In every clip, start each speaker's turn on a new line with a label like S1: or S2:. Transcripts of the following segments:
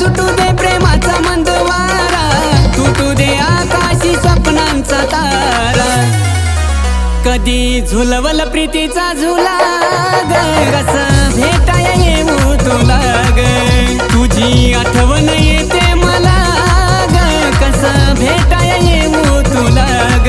S1: सुटू दे प्रेमाचा मंद वारा तुटू दे आकाशी स्वप्नांचा तारा. कधी झुलवल प्रीतीचा झुला ग भेटाय येऊ तुला ग. तुझी आठवण येते मला ग कस भेटाय येऊ तुला ग.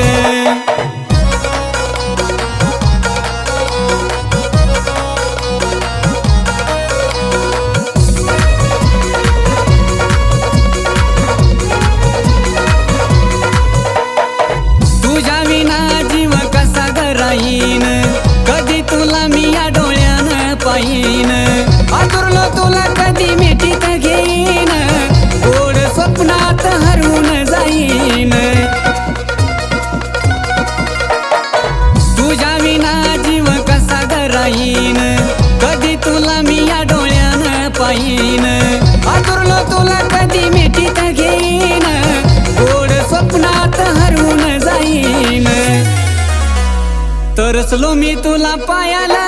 S1: तरसलो मी तुला पायाला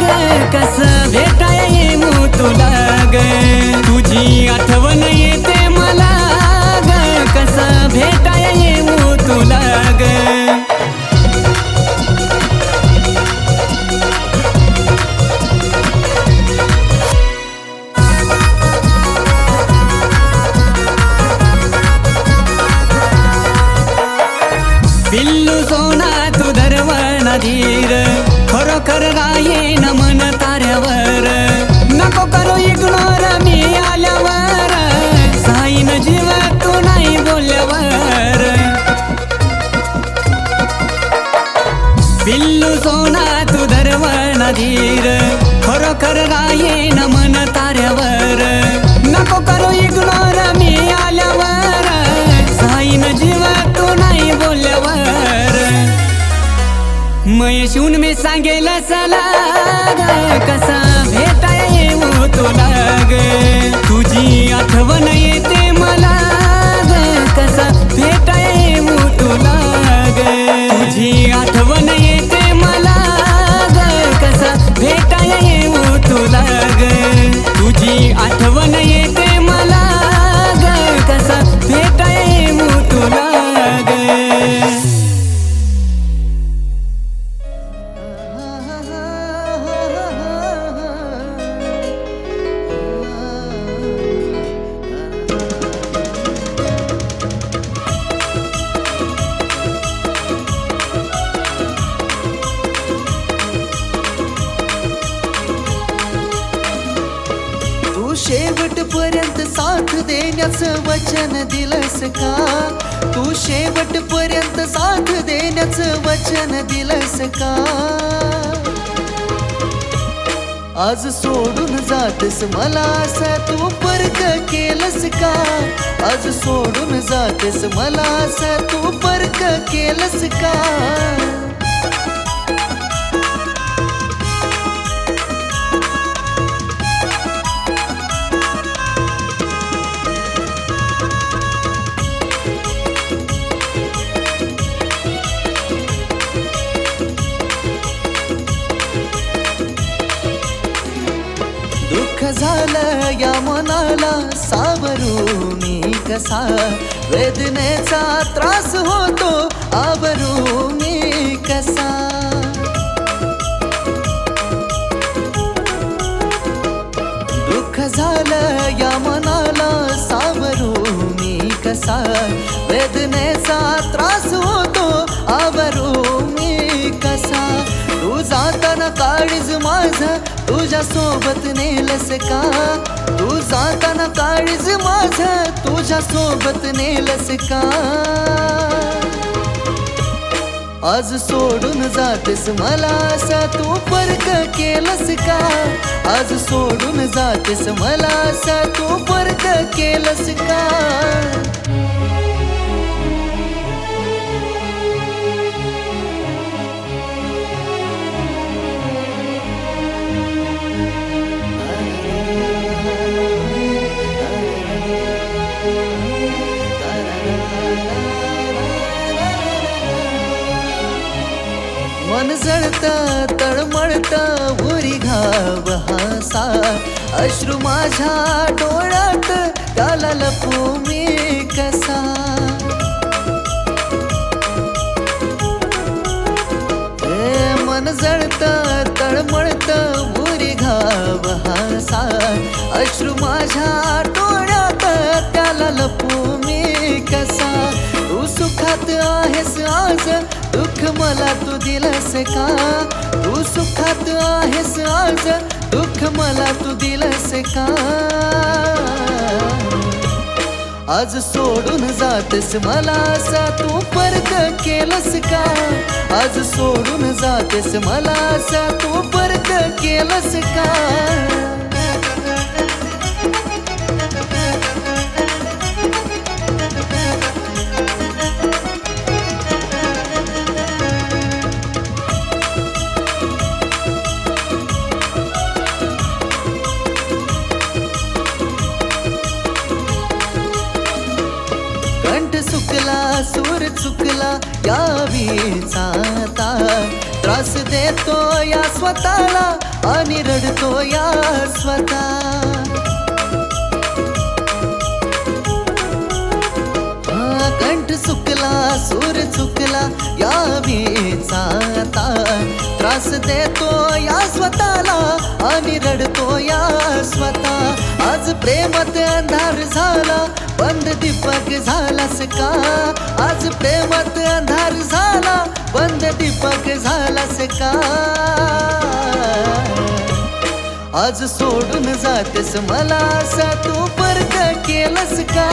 S1: ग कस भेटाय येऊ तुला ग? तुझी आठवण येते मला ग कस भेटाय येऊ तुला ग? पिल्लू सोना तू धरवण धीर खरोखर राये न मन ताऱ्यावर. नको करू इग्नोर मी आल्यावर. साईन जीव तू नाही बोलल्यावर. बिल्लू सोना तू धरवण धीर खरोखर राये न मन ताऱ्यावर. नको करू इग्नोर मयशून मी सांगेल सला कसा भेटाय हो येऊ तुला ग तुझी आठवण येते मला ग कसा भेटाय हो येऊ तुला ग तुझी आठवण येते मला ग कसा भेटाय हो येऊ तुला ग तुझी आठवण
S2: वचन दिलंस का तू शेवटपर्यंत साथ देण्याचं वचन दिलंस का? आज सोडून जातस मला असं तू परक केलंस का? आज सोडून जातस मला असं तू परक केलंस का? झालं या मनाला सावरून मी कसा? वेदनेचा त्रास होतो आवरून मी कसा? दुःख झालं या मनाला सावरून मी कसा? वेदनेचा त्रास होतो आवरून मी कसा? तू जाताना काळीज माझ तुझ्या सोबत नेलस का? तू जाताना काळीज माझ तुझ्या सोबत नेलस का? आज सोडून जातेस मला असा तू फरक केलस का? आज सोडून जातेस मला असा तू फरक केलस का? मन जळत तळमळत उरी घाव हसा. अश्रू माझ्या डोळ्यात त्याला लपू मी कसा? ए मन जळत तळमळत उरी घाव हसा. अश्रू माझ्या डोळ्यात त्याला लपू मी कसा? तू सुखात आहेस आज दुःख मला तू दिलस का? तू सुखात आहेस आज दुःख मला तू दिलस का? आज सोडून जातस मला असा तू परत केलंस का? आज सोडून जातेस मला असा तू परत केलंस का? या वीचाता त्रास देतो या स्वतःला आणि रडतो या स्वतः. हा, सुख चुकला सूर चुकला या वीचाता त्रास देतो या स्वतःला आणि रडतो या स्वतः आज प्रेमात अंधार झाला बंद दीपक झालास का? आज प्रेमात अंधार झाला बंद दीपक झालास का? आज सोडून जातेस मला असा तू परत केलंस का?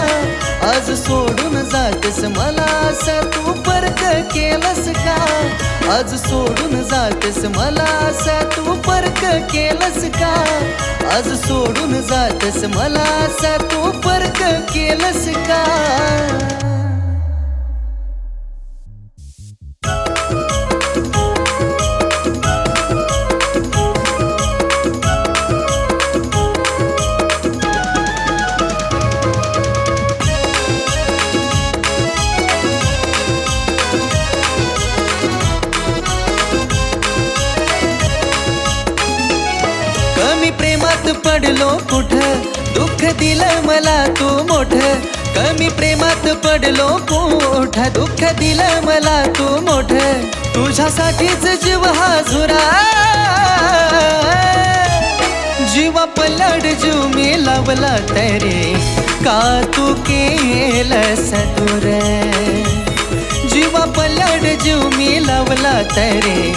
S2: आज सोडून जातेस मला असा तू परत केलंस का? आज सोडून जातेस मला असा तू परत केलंस का? आज सोडून जातेस मला असा तू परत केलंस का? मोठ दुःख दिलं मला तू मोठ. कमी प्रेमात पडलो कुठ दुःख दिलं मला तू मोठ. तुझ्यासाठीच जीव हा झुरा जीवा पलड जीव मी लावला तरी का तू केलंस दुर जीवा पलड जीव मी लावला तरी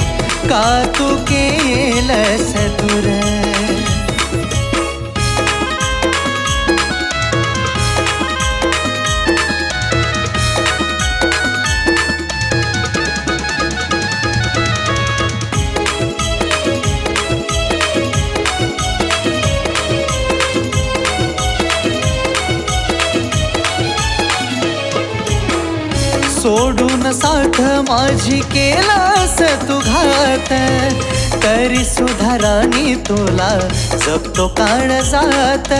S2: का तू केलंस दुरा सोडून साथ माझी केलास तू घात. तरी सुधारानी तुला जपतो काळ जात.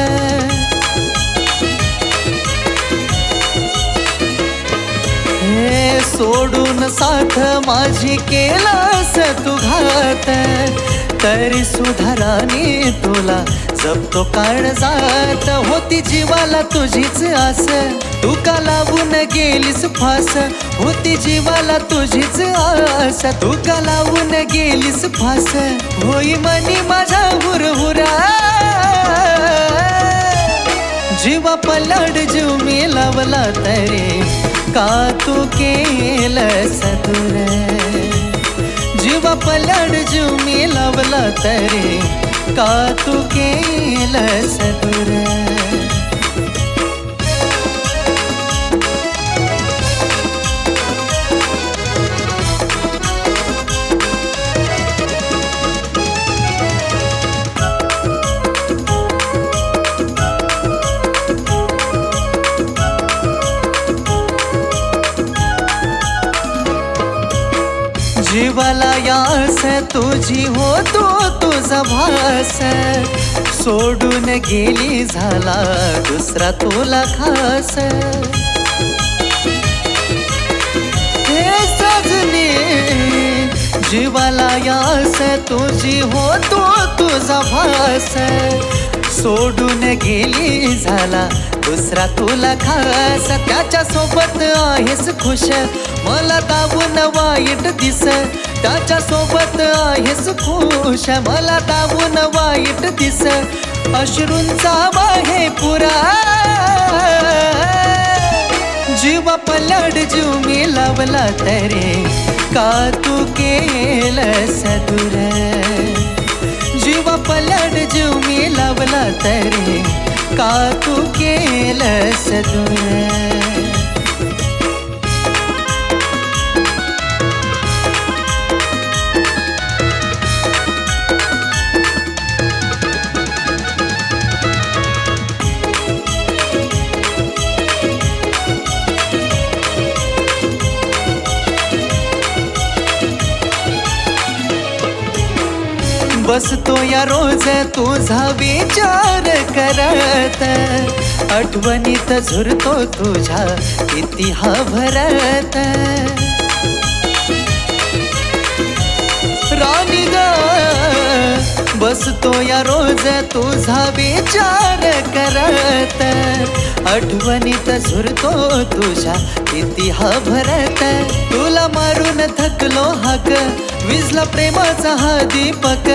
S2: हे सोडून साथ माझी केलास तू घात. तरी सुधाराने तुला जपतो कारण जात होती जीवाला तुझीच आस. तू का लावून गेलीस फास. होती जीवाला तुझीच आस. तू का लावून गेलीस फास. होई मनी माझा हुरहुरा जीवा पलड जीव मी लावला तरी. का तू केलंस सदुरा पलड जुमी लावला तरी. का तू केलं सगळं दूर जीवाला यास तुझी हो तू तुझा भास सोडून गेली झाला, दुसरा तुला खास हे। सजनी, जीवाला यास तुझी हो तू तुझा भास सोडून गेली झाला. दुसरा तुला खास त्याच्या सोबत आहेस खुश. मला दाबून वाईट दिस त्याच्या सोबत आहेस खुश. मला दाबून वाईट दिस अश्रूंचा वाहे पुरा. जीव पलड जीव मी लावला तरे का तू केलं सदुर जीव पलट जीव मी लावला तरी का तू केलं दूर बसतो या रोज तुझा विचार करत. आठवणीत झुरतो तुझ्या इतिहा भरत बसतो या रोज तुझा विचार करत. आठवणीत झुरतो तुझ्या इतिहा भरत तुला मारून थकलो हक विजला प्रेमाचा हा दीपक.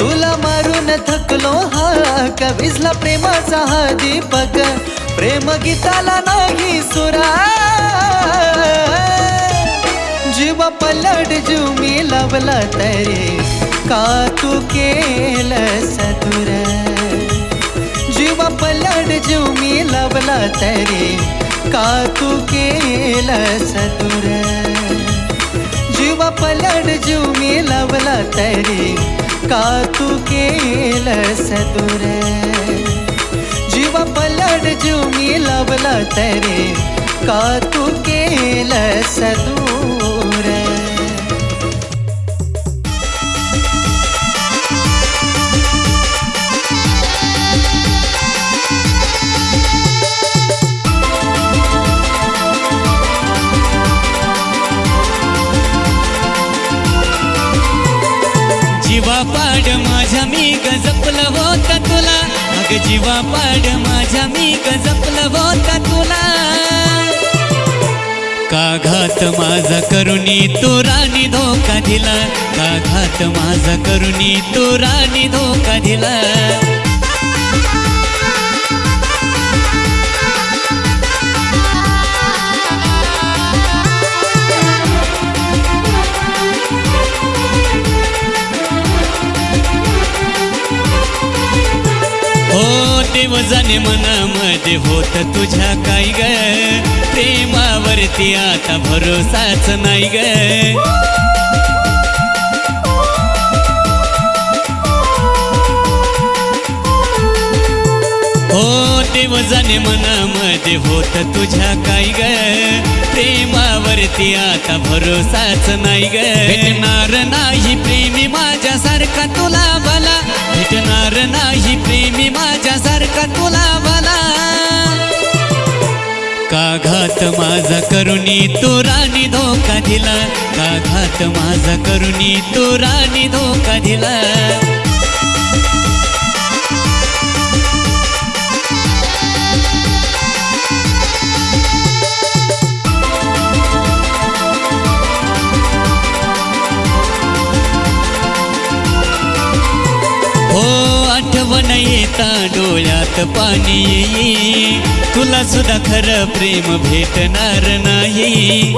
S2: तुला मारून थकलो हक विजला प्रेमाचा हा दीपक. प्रेम गीताला नाही सुरा. जीव पलट जीव मी लावला तरी. का तू केलंस दूर जीव पलट जीव मी लावला तरी का तू केलंस दूर जीव पलट जीव मी लावला तरी का तू केलंस
S1: माझ्या मी गजपलं होत तुला. अग जीवा पाड माझ्या मी गजपलं होत तुला. का घात माझा करुणी तू राणी धोका दिला? का घात माझा करुणी तू राणी धोका दिला? देव जाणे मनामध्ये होत तुझ्या काय ग. प्रेमावरती आता भरोसाच नाही ग. हो देव जाणे मनामध्ये होत तुझ्या काय ग. प्रेमावरती आता भरोसाच नाही ग. नाही प्रेमी माझ्यासारखा तुला मला का घात माझा करुणी तू राणी धोका दिला? का घात माझा करुणी तू राणी धोका दिला? आठवण येता डोळ्यात पाणी येई. तुला सुद्धा खरं प्रेम भेटणार नाही.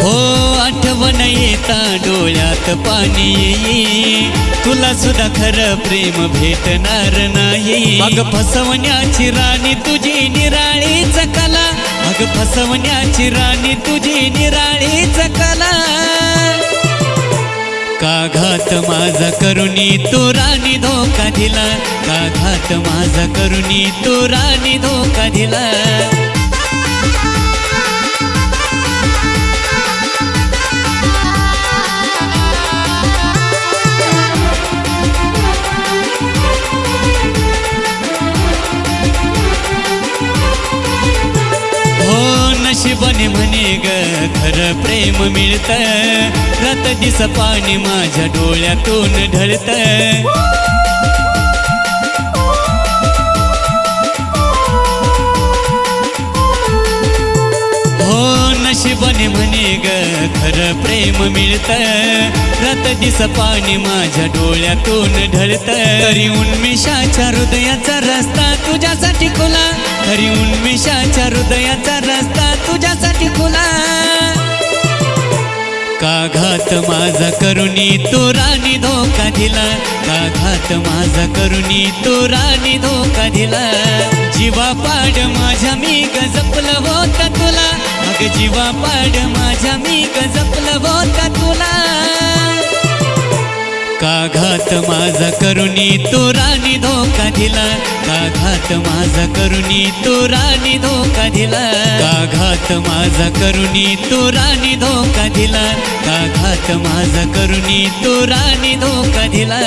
S1: हो आठवण येता डोळ्यात पाणी येई. तुला सुद्धा खरं प्रेम भेटणार नाही. मग फसवण्याची राणी तुझी निराळीच कला मग फसवण्याची राणी तुझी निराळीच कला. का घात माझा करुणी तू राणी धोका दिला. का घात माझा करुणी तू राणी धोका दिला. बने म्हणे ग खर प्रेम मिळत. रात दिस पाणी माझ्या डोळ्यातून ढळत. हो नशिबाने म्हणे ग खर प्रेम मिळत. रात दिस पाणी माझ्या डोळ्यातून ढळत. तरी उन्मिषाच्या हृदयाचा रस्ता तुझ्यासाठी खुला. तरी उन्मिषाच्या हृदयाचा रस्ता तुझ्यासाठी खुला. का घात माझा करुणी तो राणी धोका दिला. का घात माझा करुणी तो राणी धोका दिला. जीवा पाड माझ्या मी गजपलं जपलं तुला. अग जीवा पाड माझ्या मी गजपलं जपलं तुला. का घात माझा करुणी तू राणी धोका दिला. का घात माझा करुणी तू राणी धोका दिला. का घात माझा करुणी तू राणी धोका दिला. का घात माझा करुणी तू राणी धोका दिला.